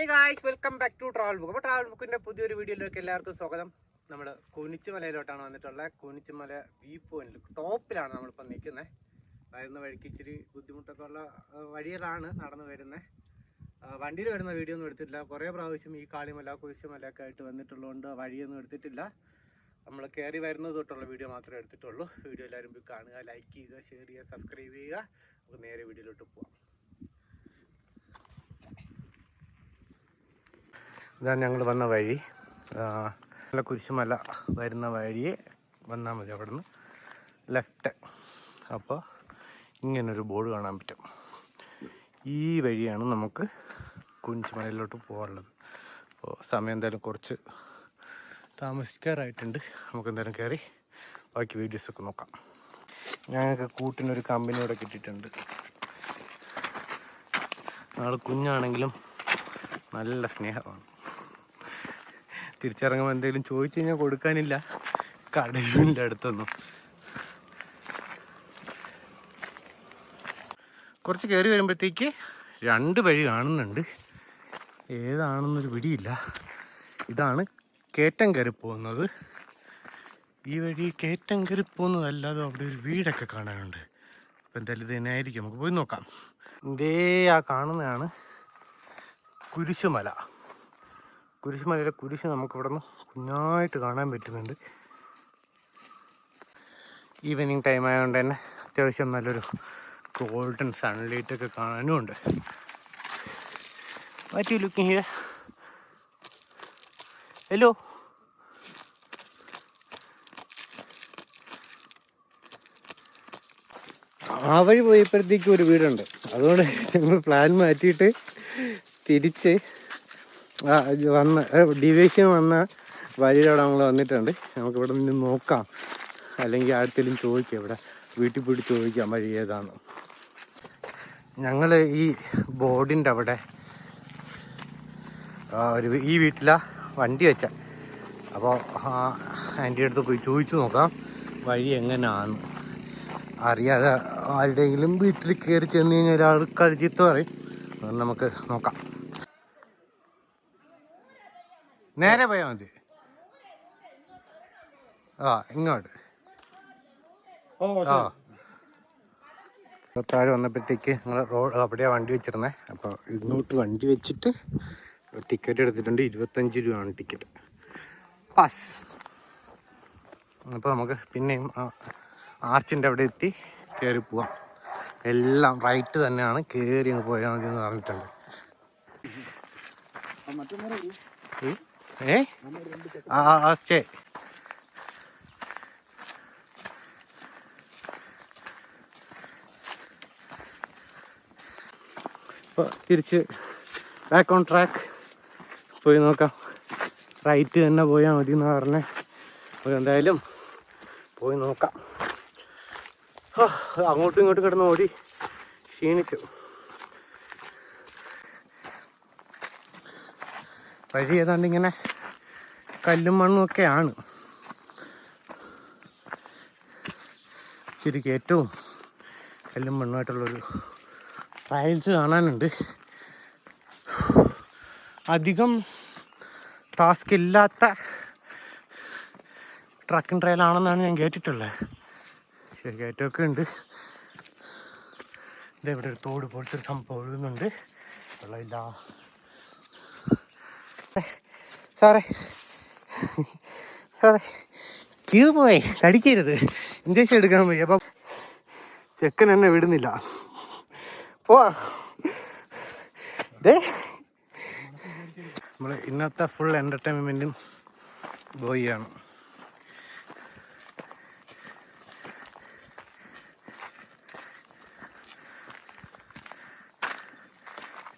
Hey guys welcome back to travel book അപ്പോൾ travel ബുക്കിന്റെ പുതിയൊരു വീഡിയോയിലേക്ക് എല്ലാവർക്കും സ്വാഗതം. നമ്മൾ കുനിച്ചുമലയിലോട്ടാണ് വന്നിട്ടുള്ളത്. കുനിച്ചുമല വ്യൂ പോയിന്റിൽ ടോപ്പിലാണ് നമ്മളിപ്പോൾ നിൽക്കുന്നത് വരുന്ന വഴിക്ക് ഇച്ചിരി ബുദ്ധിമുട്ടൊക്കെ ഉള്ള വഴികളാണ് നടന്നു വരുന്നത് വണ്ടിയിൽ വരുന്ന വീഡിയോ ഒന്നും എടുത്തിട്ടില്ല. കുറേ പ്രാവശ്യം ഈ കാളിമല കുരിശുമല ഒക്കെ ആയിട്ട് വന്നിട്ടുള്ളതുകൊണ്ട് വഴിയൊന്നും എടുത്തിട്ടില്ല. നമ്മൾ കയറി വരുന്നത് തൊട്ടുള്ള വീഡിയോ മാത്രമേ എടുത്തിട്ടുള്ളൂ. വീഡിയോ എല്ലാവരും കാണുക ലൈക്ക് ചെയ്യുക ഷെയർ ചെയ്യുക സബ്സ്ക്രൈബ് ചെയ്യുക. നമുക്ക് നേരെ വീഡിയോയിലോട്ട് പോവാം. ഇതാണ് ഞങ്ങൾ വന്ന വഴി. നല്ല കുരിശുമല വരുന്ന വഴിയെ വന്നാൽ മതി അവിടെ നിന്ന് ലെഫ്റ്റ് അപ്പോൾ ഇങ്ങനൊരു ബോർഡ് കാണാൻ പറ്റും. ഈ വഴിയാണ് നമുക്ക് കുരിശുമലയിലോട്ട് പോകാനുള്ളത്. അപ്പോൾ സമയം എന്തായാലും കുറച്ച് താമസിക്കാറായിട്ടുണ്ട്. നമുക്ക് എന്തായാലും കയറി ബാക്കി വീഡിയോസൊക്കെ നോക്കാം. ഞങ്ങൾക്ക് കൂട്ടിനൊരു കമ്പനിയോടെ കിട്ടിയിട്ടുണ്ട്. ഞങ്ങൾ കുഞ്ഞാണെങ്കിലും നല്ല സ്നേഹമാണ്. തിരിച്ചിറങ്ങുമ്പോൾ എന്തെങ്കിലും ചോദിച്ചു കഴിഞ്ഞാൽ കൊടുക്കാനില്ല. കടലിന്റെ അടുത്തൊന്നും. കുറച്ച് കയറി വരുമ്പോഴത്തേക്ക് രണ്ട് വഴി കാണുന്നുണ്ട്. ഏതാണെന്നൊരു പിടിയില്ല. ഇതാണ് കേറ്റം കയറി പോകുന്നത്. ഈ വഴി കേറ്റം കയറി പോകുന്നതല്ലാതെ അവിടെ ഒരു വീടൊക്കെ കാണാനുണ്ട്. അപ്പം എന്തായാലും ഇത് തന്നെ ആയിരിക്കും നമുക്ക് പോയി നോക്കാം. ഇതേ ആ കാണുന്നതാണ് കുരിശുമല. കുരിശുമലയുടെ കുരിശ് നമുക്ക് ഇവിടെ നിന്ന് കുഞ്ഞായിട്ട് കാണാൻ പറ്റുന്നുണ്ട്. ഈവനിങ് ടൈം ആയതുകൊണ്ട് തന്നെ അത്യാവശ്യം നല്ലൊരു ഗോൾഡൻ സൺലൈറ്റ് ഒക്കെ കാണാനും ഉണ്ട് വാറ്റ് യു ഹലോ ആ വഴി പോയപ്പോഴത്തേക്കും ഒരു വീടുണ്ട്. അതുകൊണ്ട് ഞങ്ങൾ പ്ലാൻ മാറ്റിയിട്ട് തിരിച്ച് വന്ന ഡിവേഷൻ വന്ന വഴിയിലൂടെ നമ്മൾ വന്നിട്ടുണ്ട്. നമുക്ക് ഇവിടെ നിന്ന് നോക്കാം. അല്ലെങ്കിൽ ആർക്കെങ്കിലും ചോദിക്കാം ഇവിടെ. വീട്ടിൽ പോയിട്ട് ചോദിക്കാം വഴി ഏതാണ് ഞങ്ങൾ ഈ ബോർഡിന്റെ അവിടെ ഒരു ഈ വീട്ടിലാ വണ്ടി വെച്ച. അപ്പോൾ ആന്റെ അടുത്ത് പോയി ചോദിച്ചു നോക്കാം വഴി എങ്ങനെയാണ് അറിയാതെ ആരുടെയെങ്കിലും വീട്ടിൽ കയറി ചെന്ന് കഴിഞ്ഞാൽ ഒരാൾ കഴിച്ചിത്ത് പറയും. നമുക്ക് നോക്കാം. നേരെ പോയാൽ മതി. ആ ഇങ്ങോട്ട്. ആ. താഴെ വന്നപ്പോഴത്തേക്ക് ഞങ്ങൾ റോഡ് അവിടെയാണ് വണ്ടി വെച്ചിരുന്നത് അപ്പോൾ ഇങ്ങോട്ട് വണ്ടി വെച്ചിട്ട് ടിക്കറ്റ് എടുത്തിട്ടുണ്ട്. ഇരുപത്തഞ്ച് രൂപയാണ് ടിക്കറ്റ് പാസ് അപ്പോൾ നമുക്ക് പിന്നെയും ആർച്ചിന്റെ അവിടെ എത്തി കയറി പോവാം. എല്ലാം റൈറ്റ് തന്നെയാണ്. കയറി അങ്ങ് പോയാൽ മതി എന്ന് പറഞ്ഞിട്ടുണ്ട് ഏ? ഏ? ആ ആ സ്റ്റേ. അപ്പോൾ തിരിച്ച് ബാക്ക് ഓൺ ട്രാക്ക് പോയി നോക്കാം. റൈറ്റ് തന്നെ പോയാൽ മതി എന്ന് പറഞ്ഞേ. അപ്പോൾ എന്തായാലും പോയി നോക്കാം. അങ്ങോട്ടും ഇങ്ങോട്ടും കിടന്ന് ഓടി ക്ഷീണിച്ചു വഴി ഏതാണ്ട് ഇങ്ങനെ കല്ലും മണ്ണും ഒക്കെയാണ് ശരിക്കും ഏറ്റവും കല്ലും മണ്ണുമായിട്ടുള്ളൊരു ട്രയൽസ് കാണാനുണ്ട്. അധികം ടാസ്ക് ഇല്ലാത്ത ട്രക്കിംഗ് ട്രയൽ ആണെന്നാണ് ഞാൻ കേട്ടിട്ടുള്ളത് ശരി കയറ്റമൊക്കെ ഉണ്ട്. ഇതെവിടെ ഒരു തോട് പോലത്തെ ഒരു സംഭവം ഒഴുകുന്നുണ്ട്. വെള്ളമില്ല. സാറേ സാറേ ക്യൂ പോയി കടിക്കരുത് ഇഞ്ചക്ഷൻ എടുക്കാൻ പോയി. അപ്പം ചെക്കൻ എന്നെ വിടുന്നില്ല. പോവാ നമ്മൾ ഇന്നത്തെ ഫുൾ എന്റർടൈൻമെന്റും ബോയിയാണ്.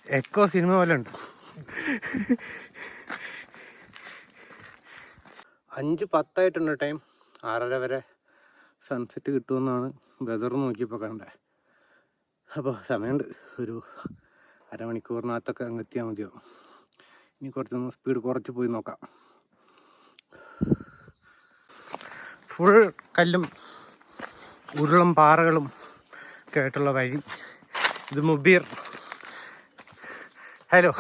എക്കോ സിനിമ പോലെ ഉണ്ട്. അഞ്ച് പത്തായിട്ടുണ്ട് ടൈം ആറര വരെ സൺസെറ്റ് കിട്ടുമെന്നാണ് വെതർ നോക്കിയപ്പോൾ കണ്ടത് അപ്പോൾ സമയമുണ്ട്. ഒരു അരമണിക്കൂറിനകത്തൊക്കെ അങ്ങ് എത്തിയാൽ മതിയോ ഇനി കുറച്ചൊന്ന് സ്പീഡ് കുറച്ച് പോയി നോക്കാം. ഫുൾ കല്ലും ഉരുളും പാറകളും ഒക്കെ ആയിട്ടുള്ള വഴി. ഇത് മുബീർ. ഹലോ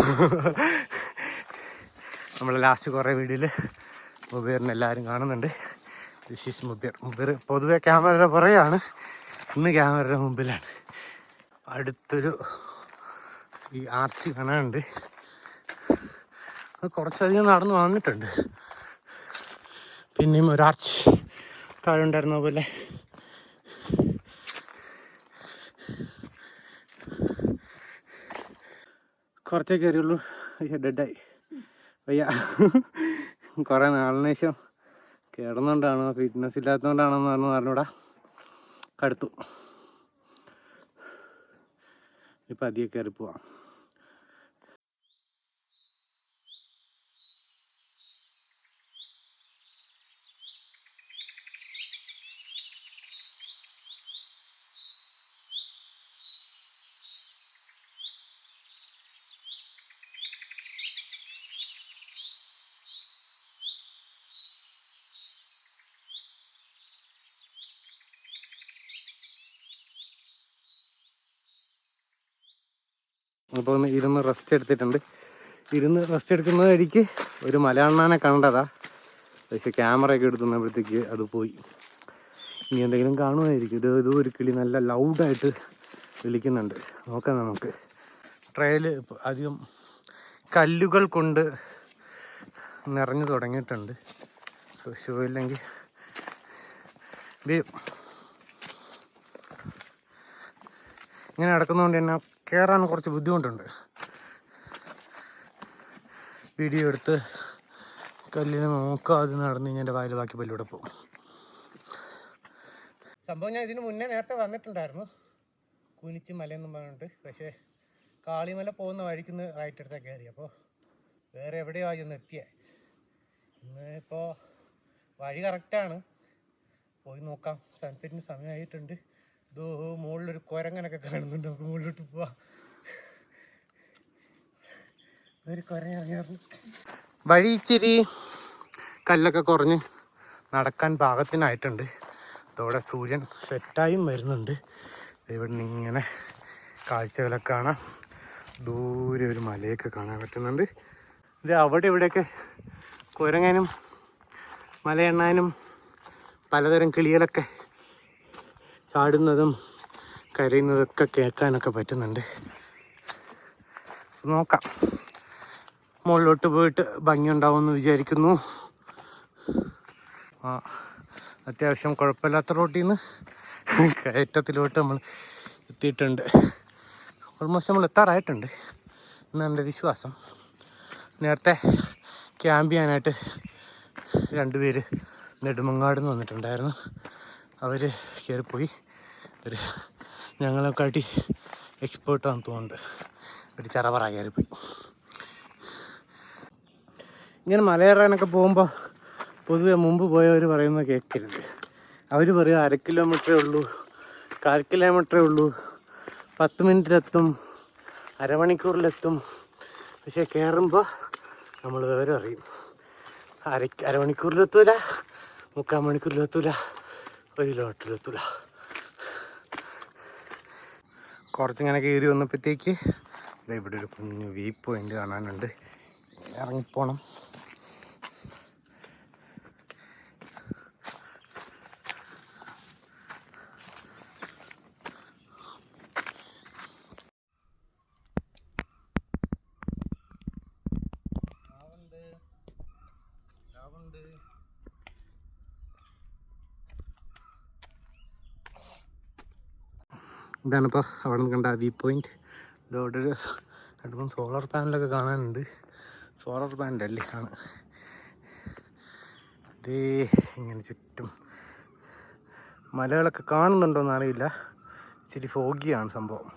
നമ്മൾ ലാസ്റ്റ് കുറേ വീഡിയോയിൽ മുബീറിനെ എല്ലാവരും കാണുന്നുണ്ട്. This is Mubeer. മുബീർ പൊതുവെ ക്യാമറയുടെ പുറകെയാണ്. ഇന്ന് ക്യാമറയുടെ മുമ്പിലാണ്. അടുത്തൊരു ഈ ആർച്ച് കാണാനുണ്ട്. കുറച്ചധികം നടന്നു വന്നിട്ടുണ്ട്. പിന്നെയും ഒരു താഴെ ഉണ്ടായിരുന്ന പോലെ. കുറച്ചേ കയറിയുള്ളൂ ഡെഡായി വയ്യ. കുറേ നാളിന് ശേഷം കിടന്നുകൊണ്ടാണോ ഫിറ്റ്നസ് ഇല്ലാത്തതുകൊണ്ടാണോ എന്ന് പറഞ്ഞു പറഞ്ഞൂടാ കടുത്തു. ഇപ്പം അധികം കയറി പോവാം. അപ്പോൾ ഒന്ന് ഇരുന്ന് റെസ്റ്റ് എടുത്തിട്ടുണ്ട്. ഇരുന്ന് റെസ്റ്റ് എടുക്കുന്ന വഴിക്ക് ഒരു മലയാളനെ കണ്ടതാ. പക്ഷെ ക്യാമറയൊക്കെ എടുത്തുന്നപ്പോഴത്തേക്ക് അത് പോയി. ഇനി എന്തെങ്കിലും കാണുമായിരിക്കും. ഇത് ഇത് ഒരു കിളി നല്ല ലൗഡായിട്ട് വിളിക്കുന്നുണ്ട്. നോക്കാം നമുക്ക്. ട്രയൽ അധികം കല്ലുകൾ കൊണ്ട് നിറഞ്ഞു തുടങ്ങിയിട്ടുണ്ട്. ഷൂ ഇല്ലെങ്കിൽ ഇങ്ങനെ നടക്കുന്നതുകൊണ്ട് തന്നെ കയറാൻ കുറച്ച് ബുദ്ധിമുട്ടുണ്ട്. വീഡിയോ എടുത്ത് കല്ലിനെ നോക്കാതെ നടന്ന് കഴിഞ്ഞാൽ എന്റെ വായിൽ ബാക്കി പല്ലൂടെ പോകും. സംഭവം ഞാൻ ഇതിന് മുന്നേ നേരത്തെ വന്നിട്ടുണ്ടായിരുന്നു. കുനിച്ച് മലയെന്നും പറഞ്ഞിട്ട്. പക്ഷേ കാളിമല പോകുന്ന വഴിക്കുന്ന് റൈറ്റ് എടുത്താൽ കയറി അപ്പോൾ വേറെ എവിടെയോ ആയി ഒന്ന് എത്തിയേ. ഇന്ന് ഇപ്പോൾ വഴി കറക്റ്റാണ് പോയി നോക്കാം. സൺസെറ്റിന് സമയമായിട്ടുണ്ട്. ഇതോ മുകളിലൊരു കുരങ്ങനൊക്കെ കാണുന്നുണ്ട്. നമുക്ക് മുകളിലോട്ട് പോവാ. ഒരു വഴി ഇച്ചിരി കല്ലൊക്കെ കുറഞ്ഞ് നടക്കാൻ പാകത്തിനായിട്ടുണ്ട്. അതോടെ സൂര്യൻ സെറ്റായും വരുന്നുണ്ട്. ഇവിടെ നിന്ന് ഇങ്ങനെ കാഴ്ചകളൊക്കെ കാണാം. ദൂരെ ഒരു മലയൊക്കെ കാണാൻ പറ്റുന്നുണ്ട്. ഇത് അവിടെ ഇവിടെയൊക്കെ കുരങ്ങനും മലയെണ്ണാനും പലതരം കിളികളൊക്കെ ചാടുന്നതും കരയുന്നതൊക്കെ കേൾക്കാനൊക്കെ പറ്റുന്നുണ്ട്. നോക്കാം. മുകളിലോട്ട് പോയിട്ട് ഭംഗിയുണ്ടാവുമെന്ന് വിചാരിക്കുന്നു. ആ അത്യാവശ്യം കുഴപ്പമില്ലാത്ത റോട്ടിൽ നിന്ന് കയറ്റത്തിലോട്ട് നമ്മൾ എത്തിയിട്ടുണ്ട്. ഓൾമോസ്റ്റ് നമ്മൾ എത്താറായിട്ടുണ്ട്. എന്നാണ് എന്റെ വിശ്വാസം. നേരത്തെ ക്യാമ്പ് ചെയ്യാനായിട്ട് രണ്ടുപേര് നെടുമങ്ങാട് നിന്ന് വന്നിട്ടുണ്ടായിരുന്നു. അവർ കയറിപ്പോയി ഒരു ഞങ്ങളെക്കാട്ടി എക്സ്പേർട്ടാണെന്ന് തോന്നുന്നുണ്ട്. ഒരു ചറവറ കയറിപ്പോയി. ഇങ്ങനെ മലയേറാനൊക്കെ പോകുമ്പോൾ പൊതുവെ മുമ്പ് പോയവർ പറയുന്നത് കേൾക്കരുത്. അവർ പറയും അര കിലോമീറ്ററേ ഉള്ളൂ കാൽ കിലോമീറ്ററേ ഉള്ളൂ പത്ത് മിനിറ്റിലെത്തും അരമണിക്കൂറിലെത്തും. പക്ഷേ കയറുമ്പോൾ നമ്മൾ വിവരം അറിയും അര അരമണിക്കൂറിലെത്തൂല മുക്കാൽ മണിക്കൂറിലെത്തൂല ഒരു കിലോമീറ്ററിലെത്തൂല കുറച്ചിങ്ങനെ കയറി വന്നപ്പോഴത്തേക്ക് ഇവിടെ ഒരു കുഞ്ഞു വ്യൂ പോയിന്റ് കാണാനുണ്ട്. ഇറങ്ങിപ്പോണം. ഇതാണിപ്പോൾ അവിടെ നിന്ന് കണ്ട വ്യൂ പോയിന്റ്. ഇതോടെ ഒരു മൂന്ന് സോളാർ പാനലൊക്കെ കാണാനുണ്ട്. സോളാർ പാനൽ അല്ലേ? ആണ്. ഇത് ഇങ്ങനെ ചുറ്റും മലകളൊക്കെ കാണുന്നുണ്ടോയെന്ന് അറിയില്ല. ഇച്ചിരി ഫോഗിയാണ് സംഭവം.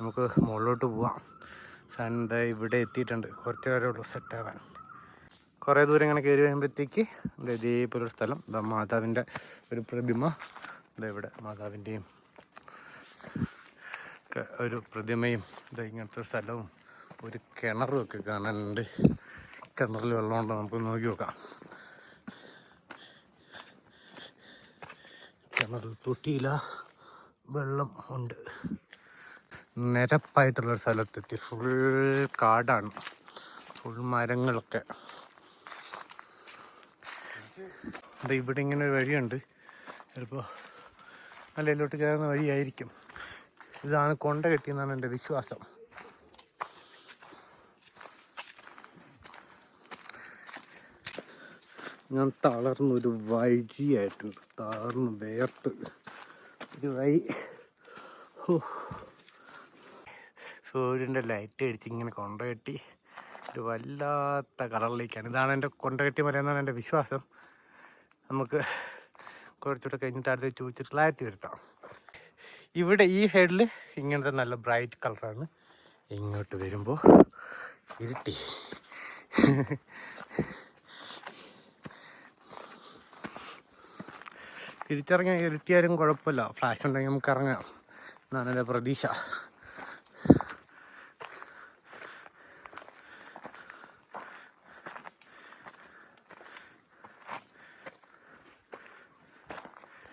നമുക്ക് മുകളിലോട്ട് പോവാം. സൺഡേ ഇവിടെ എത്തിയിട്ടുണ്ട്. കുറച്ച് നേരം സെറ്റാവാൻ സെറ്റ് കുറേ ദൂരം ഇങ്ങനെ കയറി വരുമ്പോഴത്തേക്ക് ഇതേപോലെ ഒരു സ്ഥലം. മാതാവിന്റെ ഒരു പ്രതിമ. ഇതാ ഇവിടെ മാതാവിന്റെയും ഒരു പ്രതിമയും ഇതാ ഇങ്ങനത്തെ സ്ഥലവും ഒരു കിണറും ഒക്കെ കാണാനുണ്ട്. കിണറിൽ വെള്ളമുണ്ടോ നമുക്ക് നോക്കി നോക്കാം. കിണറിൽ തൊട്ടിയില്ല വെള്ളം ഉണ്ട്. നിരപ്പായിട്ടുള്ള സ്ഥലത്തെത്തി. ഫുൾ കാടാണ്. ഫുൾ മരങ്ങളൊക്കെ. ഇവിടെ ഇങ്ങനെ ഒരു വഴിയുണ്ട്. ചിലപ്പോൾ മലയിലോട്ട് കയറുന്ന വഴിയായിരിക്കും. ഇതാണ് കൊണ്ട കെട്ടിയെന്നാണ് എന്റെ വിശ്വാസം. ഞാൻ തളർന്നു ഒരു വഴിയായിട്ടുണ്ട് തളർന്നു വേർത്ത് ഒരു വഴി. സൂര്യന്റെ ലൈറ്റ് അടിച്ച് ഇങ്ങനെ കൊണ്ട കെട്ടി ഒരു വല്ലാത്ത കളറിലേക്കാണ് ഇതാണ് എന്റെ കൊണ്ട കെട്ടി മല എന്നാണ് എന്റെ വിശ്വാസം. നമുക്ക് കുറച്ചുകൂടെ കഴിഞ്ഞിട്ട് അടുത്ത് ചോദിച്ചിട്ട് ക്ലാരിറ്റി വരുത്താം. ഇവിടെ ഈ ഹെഡിൽ ഇങ്ങനത്തെ നല്ല ബ്രൈറ്റ് കളറാണ് ഇങ്ങോട്ട് വരുമ്പോൾ ഇരുട്ടി. തിരിച്ചിറങ്ങാൻ ഇരുട്ടിയാലും കുഴപ്പമില്ല. ഫ്ലാഷ് ഉണ്ടെങ്കിൽ നമുക്ക് ഇറങ്ങാം. എന്നാണ് എന്റെ പ്രതീക്ഷ.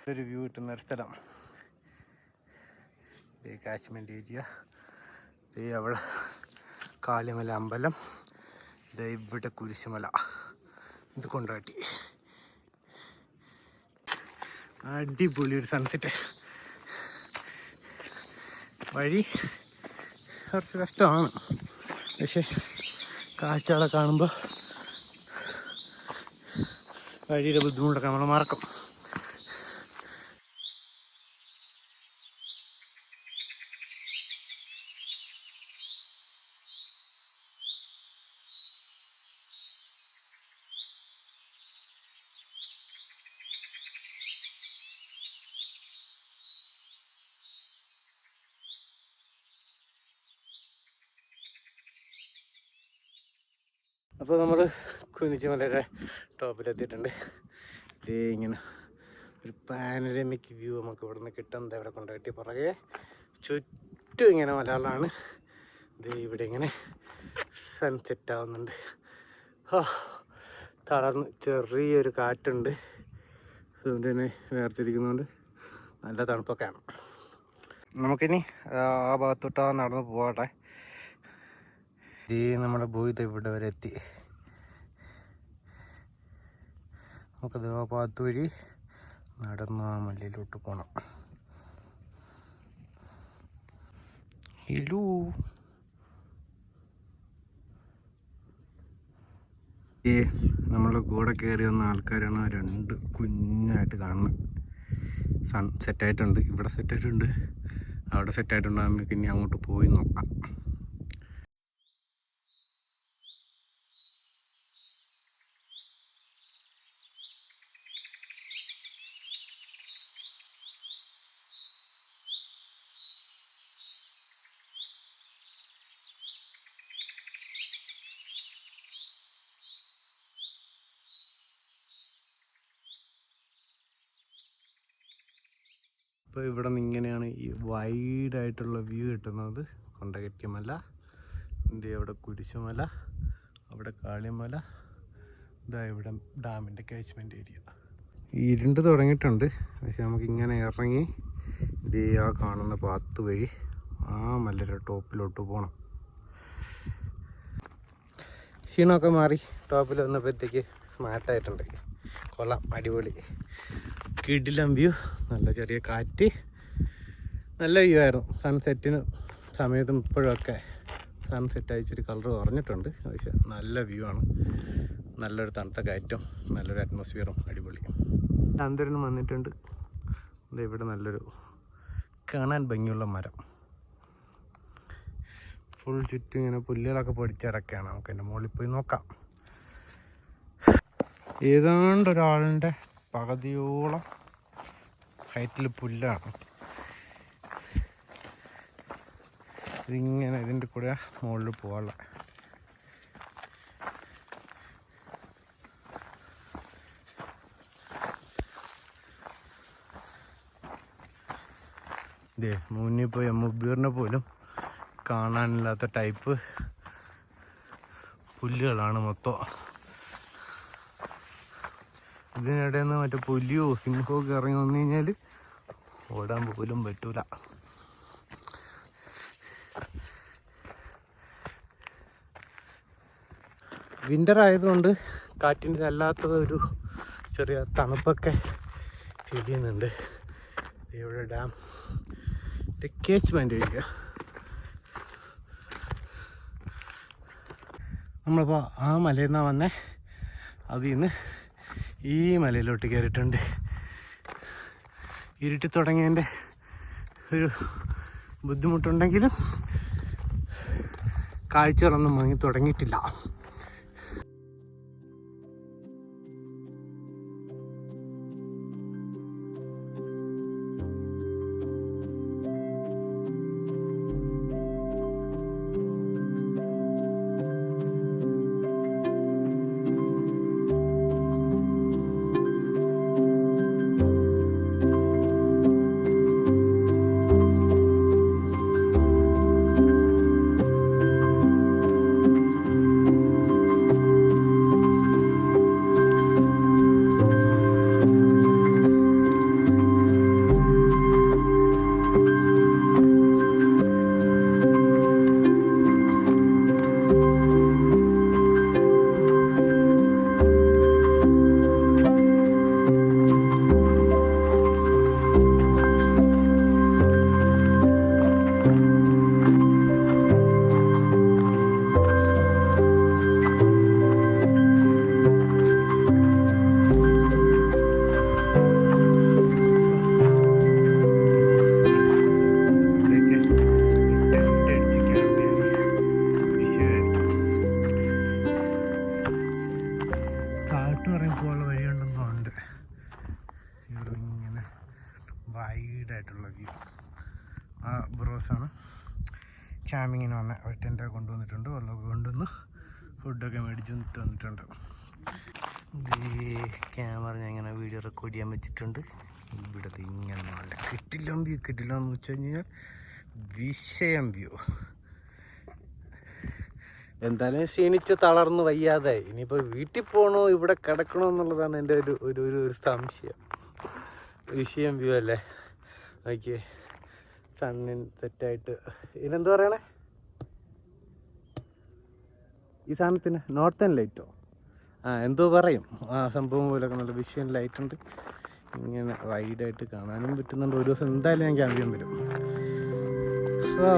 ഒരു വ്യൂ കിട്ടുന്ന ഒരു സ്ഥലം. കാശ്മീർ ഏരിയ ഈ അവിടെ കാളിമല അമ്പലം. ഇത് ഇവിടെ കുരിശുമല. ഇത് കൊണ്ടാട്ടി. അടിപൊളി ഒരു സൺസെറ്റ് വഴി കുറച്ച് കഷ്ടമാണ്. പക്ഷെ കാഴ്ചകളെ കാണുമ്പോൾ വഴിയുടെ ബുദ്ധിമുട്ടൊക്കെ നമ്മൾ മറക്കും. അപ്പോൾ നമ്മൾ കുനിച്ചിമലയുടെ ടോപ്പിലെത്തിയിട്ടുണ്ട്. ഇതേ ഇങ്ങനെ ഒരു പാനരമിക് വ്യൂ നമുക്ക് ഇവിടെ നിന്ന് കിട്ടുന്നത് ഇവിടെ കൊണ്ടുപോയിട്ട് പുറകെ. ചുറ്റും ഇങ്ങനെ മലയാളമാണ് ഇത് ഇവിടെ ഇങ്ങനെ സൺസെറ്റ് ആവുന്നുണ്ട്. ആ തളർന്ന് ചെറിയൊരു കാറ്റുണ്ട്. അതുകൊണ്ട് തന്നെ വേർതിരിക്കുന്നതുകൊണ്ട് നല്ല തണുപ്പൊക്കെയാണ് നമുക്കിനി ആ ഭാഗത്തോട്ടാ നടന്ന് പോകട്ടെ ഈ നമ്മുടെ ബോയ് ഇവിടെ വരെ എത്തി. നമുക്കത് ആ ഭാഗത്ത് വഴി നടന്ന് ആ മല്ലിയിലോട്ട് പോകണം ഹലോ. ഈ നമ്മുടെ കൂടെ കയറി വന്ന ആൾക്കാരാണ് രണ്ട് കുഞ്ഞായിട്ട് കാണുന്നത്. സൺ സെറ്റായിട്ടുണ്ട് ഇവിടെ സെറ്റായിട്ടുണ്ട് അവിടെ സെറ്റായിട്ടുണ്ട് നമുക്ക് ഇനി അങ്ങോട്ട് പോയി നോക്കാം. ഇപ്പോൾ ഇവിടെ നിന്ന് ഇങ്ങനെയാണ് ഈ വൈഡായിട്ടുള്ള വ്യൂ കിട്ടുന്നത്. കൊണ്ടകെട്ടിയമല ഇന്ത്യ അവിടെ കുരിശുമല അവിടെ കാളിമല ഇതാ ഇവിടെ ഡാമിന്റെ കാച്ച്മെന്റ് ഏരിയ ഇരുണ്ട് തുടങ്ങിയിട്ടുണ്ട്. പക്ഷെ നമുക്ക് ഇങ്ങനെ ഇറങ്ങി ഇത് ആ കാണുന്ന പാത്ത് വഴി ആ മലയുടെ ടോപ്പിലോട്ട് പോകണം ക്ഷീണമൊക്കെ മാറി. ടോപ്പിൽ വന്നപ്പോഴത്തേക്ക് സ്മാർട്ടായിട്ടുണ്ട് കൊള്ളാം. അടിപൊളി. കിടിലം വ്യൂ നല്ല ചെറിയ കാറ്റ്. നല്ല വ്യൂ ആയിരുന്നു. സൺസെറ്റിന് സമയത്തും ഇപ്പോഴൊക്കെ സൺസെറ്റ് അയച്ചിട്ട് കളർ കുറഞ്ഞിട്ടുണ്ട്. പക്ഷെ നല്ല വ്യൂ ആണ്. നല്ലൊരു തണുത്ത കാറ്റും നല്ലൊരു അറ്റ്മോസ്ഫിയറും അടിപൊളി. ചന്ദ്രനും വന്നിട്ടുണ്ട്. ഇവിടെ നല്ലൊരു കാണാൻ ഭംഗിയുള്ള മരം. ഫുൾ ചുറ്റും ഇങ്ങനെ പുല്ലുകളൊക്കെ പൊടിച്ചിടക്കാണ്. നമുക്ക് എന്റെ മുകളിൽ പോയി നോക്കാം. ഏതാണ്ട് ഒരാളിന്റെ പകുതിയോളം ഹൈറ്റിൽ പുല്ലാണ്. ഇതിങ്ങനെ ഇതിന്റെ കൂടെ മുകളിൽ പോകാനുള്ള ഇതേ മുന്നിൽ പോയി ഉബീറിനെ പോലും കാണാനില്ലാത്ത ടൈപ്പ് പുല്ലുകളാണ് മൊത്തം. ഇതിനിടയിൽ നിന്ന് മറ്റേ പുലിയോ സിംഹമോ ഒക്കെ ഇറങ്ങി വന്നു കഴിഞ്ഞാൽ ഓടാൻ പോലും പറ്റൂല. വിന്റർ ആയതുകൊണ്ട് കാറ്റിന്റെ അല്ലാത്ത ഒരു ചെറിയ തണുപ്പൊക്കെ ഫീൽ ചെയ്യുന്നുണ്ട്. ഇവിടെ ഡാം ടെക്കേച്ച്മെന്റ് ഏരിയ നമ്മളിപ്പോൾ ആ മലയിൽ നിന്നാണ് വന്നേ. അതിൽ നിന്ന് ഈ മലയിലോട്ട് കയറിയിട്ടുണ്ട് ഇരുട്ടി തുടങ്ങിയതിന്റെ ഒരു ബുദ്ധിമുട്ടുണ്ടെങ്കിലും കാഴ്ചകളൊന്നും മങ്ങി തുടങ്ങിയിട്ടില്ല. മേടിച്ച് നിന്നിട്ട് വന്നിട്ടുണ്ട് ക്യാമറ ഞാൻ ഇങ്ങനെ വീഡിയോ റെക്കോർഡ് ചെയ്യാൻ വെച്ചിട്ടുണ്ട്. ഇവിടെ ദേ ഇങ്ങനെ നല്ല കിട്ടില്ല വ്യൂ കിട്ടില്ല എന്ന് വെച്ച് കഴിഞ്ഞാൽ വിഷയം വ്യൂ എന്തായാലും ക്ഷീണിച്ച് തളർന്ന് വയ്യാതെ ഇനിയിപ്പോൾ വീട്ടിൽ പോകണോ ഇവിടെ കിടക്കണോ എന്നുള്ളതാണ് എന്റെ ഒരു ഒരു ഒരു ഒരു സംശയം. വിഷയം വ്യൂ അല്ലേ? നോക്കിയേ സണ്ണിൻ സെറ്റായിട്ട് ഇതിനെന്ത് പറയണേ? ഈ സാധനത്തിന് നോർത്തേൺ ലൈറ്റോ? ആ എന്തോ പറയും. ആ സംഭവം പോലൊക്കെ നല്ല വിഷയം ലൈറ്റ് ഉണ്ട്. ഇങ്ങനെ വൈഡായിട്ട് കാണാനും പറ്റുന്നുണ്ട്. ഒരു ദിവസം എന്തായാലും ഞാൻ ക്യാമ്പ് ചെയ്യാൻ വരും. ഓ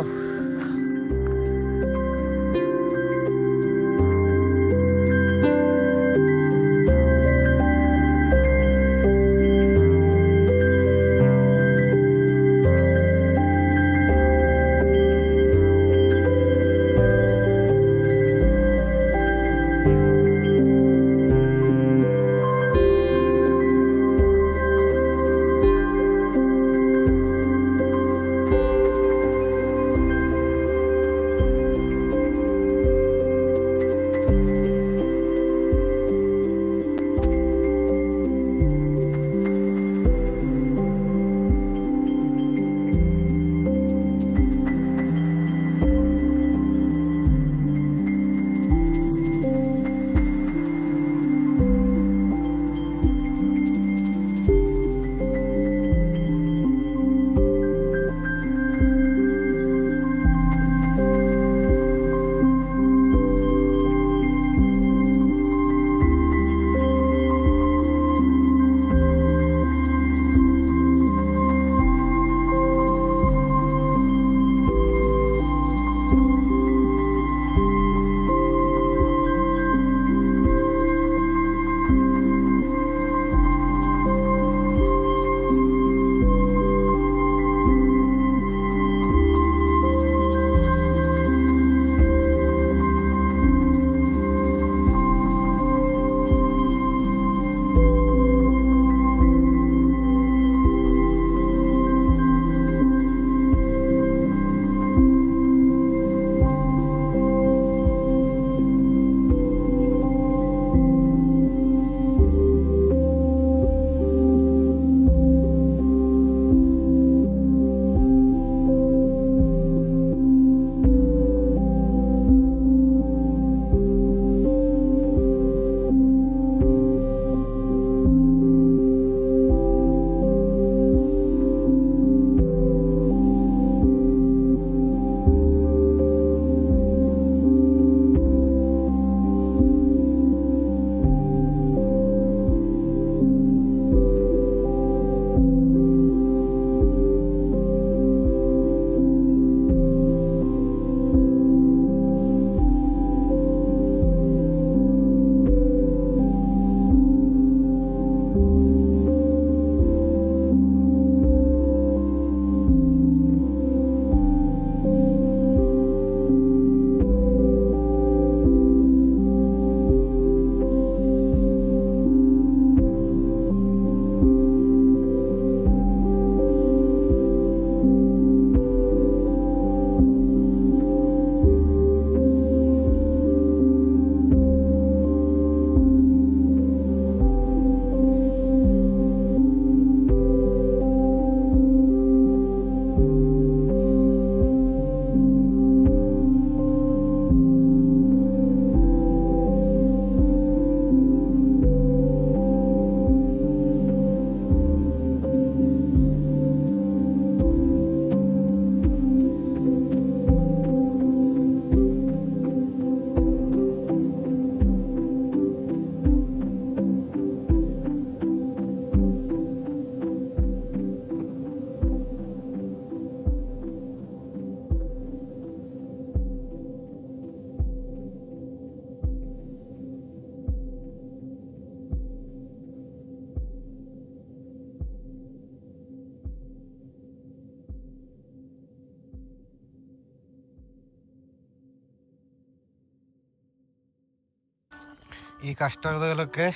ഈ കഷ്ടതകളൊക്കെ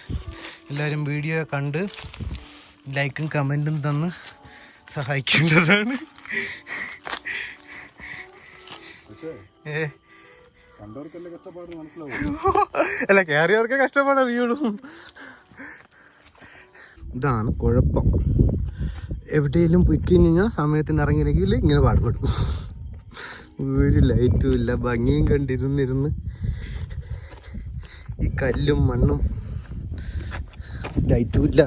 എല്ലാവരും വീഡിയോ കണ്ട് ലൈക്കും കമന്റും തന്ന് സഹായിക്കേണ്ടതാണ്. അല്ല കയറിയവർക്ക് കഷ്ടപ്പാട് അറിയുള്ളൂ. ഇതാണ് കുഴപ്പം. എവിടെയെങ്കിലും പോയി കഴിഞ്ഞാൽ സമയത്തിന് ഇറങ്ങിയില്ലെങ്കിൽ ഇങ്ങനെ പാടുപെടും. വീട് ലൈറ്റും ഇല്ല ഭംഗിയും കണ്ടിരുന്നിരുന്ന് ഈ കല്ലും മണ്ണും ലൈറ്റും ഇല്ല.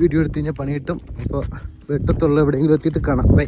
വീഡിയോ എടുത്ത് കഴിഞ്ഞാൽ പണി കിട്ടും. അപ്പോൾ വെട്ടത്തുള്ള എവിടെയെങ്കിലും എത്തിയിട്ട് കാണാം. ബൈ